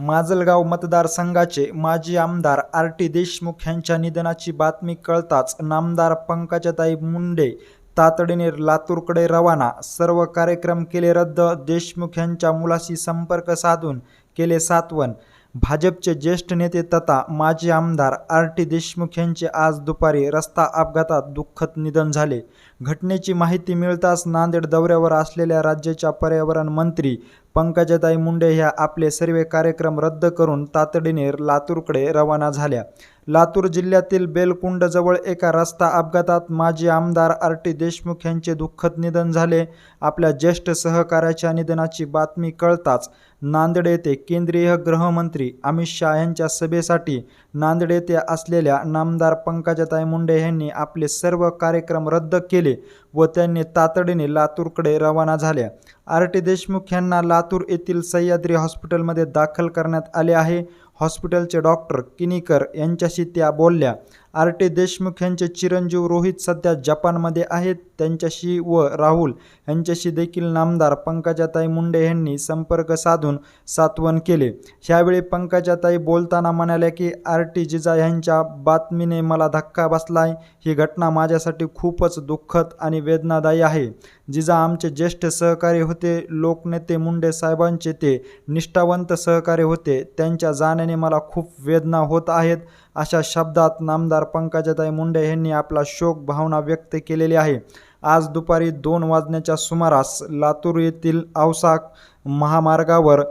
माजलगाव मतदारसंघाचे माजी आमदार आर टी देशमुख यांच्या निधनाची बातमी कळताच नामदार पंकजाताई मुंडे तातडीने लातूरकडे रवाना. सर्व कार्यक्रम केले रद्द देशमुख यांच्या मुलाशी संपर्क साधून केले सातवन. भाजपचे ज्येष्ठ नेते तथा माजी आमदार आर टी देशमुख यांचे आज दुपारी रस्ता अपघातात दुःखद निधन झाले. घटनेची माहिती मिळताच नांदेड दौऱ्यावर असलेल्या राज्याच्या पर्यावरण मंत्री पंकजाताई मुंडे ह्या आपले सर्व कार्यक्रम रद्द करून तातडीने लातूरकडे रवाना झाल्या. लातूर जिल्ह्यातील बेलकुंडजवळ एका रस्ता अपघातात माजी आमदार आर टी देशमुख यांचे दुःखद निधन झाले. आपल्या ज्येष्ठ सहकार्याच्या निधनाची बातमी कळताच नांदेड येथे केंद्रीय गृहमंत्री अमित शहा यांच्या सभेसाठी नांदेड येथे असलेल्या नामदार पंकजाताई मुंडे यांनी आपले सर्व कार्यक्रम रद्द केले व त्यांनी तातडीने लातूरकडे रवाना झाल्या. आर टी देशमुख यांना लातूर येथील सह्याद्री हॉस्पिटलमध्ये दाखल करण्यात आले आहे. हॉस्पिटलचे डॉक्टर किनीकर यांच्याशी त्या बोलल्या. आर टी देशमुख यांचे चिरंजीव रोहित सध्या जपानमध्ये आहेत. त्यांच्याशी व राहुल यांच्याशी देखील नामदार पंकजाताई मुंडे यांनी संपर्क साधून सात्वन केले. ह्यावेळी पंकजाताई बोलताना म्हणाल्या की आर टी जिजा यांच्या बातमीने मला धक्का बसलाय ही घटना माझ्यासाठी खूपच दुःखद आणि वेदनादायी आहे. जिजा आमचे ज्येष्ठ सहकारी होते. लोकनेते मुंडे साहेबांचे ते निष्ठावंत सहकारी होते. त्यांच्या जाण्याने मला खूप वेदना होत आहेत. अशा शब्दात नामदार पंकजाताई मुंडे यांनी आपला शोक भावना व्यक्त केलेली आहे. आज दुपारी दोन वाजण्याच्या सुमारास लातूर येथील औसा महामार्गावर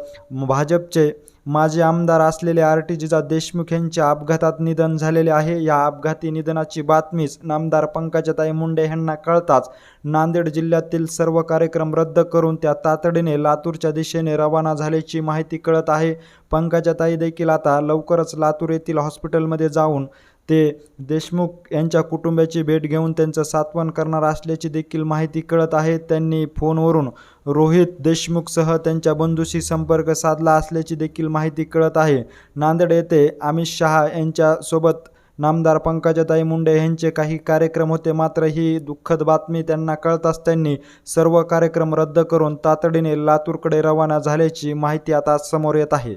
भाजपचे माजी आमदार असलेले आर टी जिजा देशमुख यांच्या अपघातात निधन झालेले आहे. या अपघाती निधनाची बातमीच नामदार पंकजाताई मुंडे यांना कळताच नांदेड जिल्ह्यातील सर्व कार्यक्रम रद्द करून त्या तातडीने लातूरच्या दिशेने रवाना झाल्याची माहिती कळत आहे. पंकजाताई देखील आता लवकरच लातूर येथील हॉस्पिटलमध्ये जाऊन ते देशमुख यांच्या कुटुंबाची भेट घेऊन त्यांचं सात्वन करणार असल्याची देखील माहिती कळत आहे. त्यांनी फोनवरून रोहित देशमुखसह त्यांच्या बंधूशी संपर्क साधला असल्याची देखील माहिती कळत आहे. नांदेड येथे अमित शहा यांच्यासोबत नामदार पंकजाताई मुंडे यांचे काही कार्यक्रम होते. मात्र ही दुःखद बातमी त्यांना कळताच त्यांनी सर्व कार्यक्रम रद्द करून तातडीने लातूरकडे रवाना झाल्याची माहिती आता समोर येत आहे.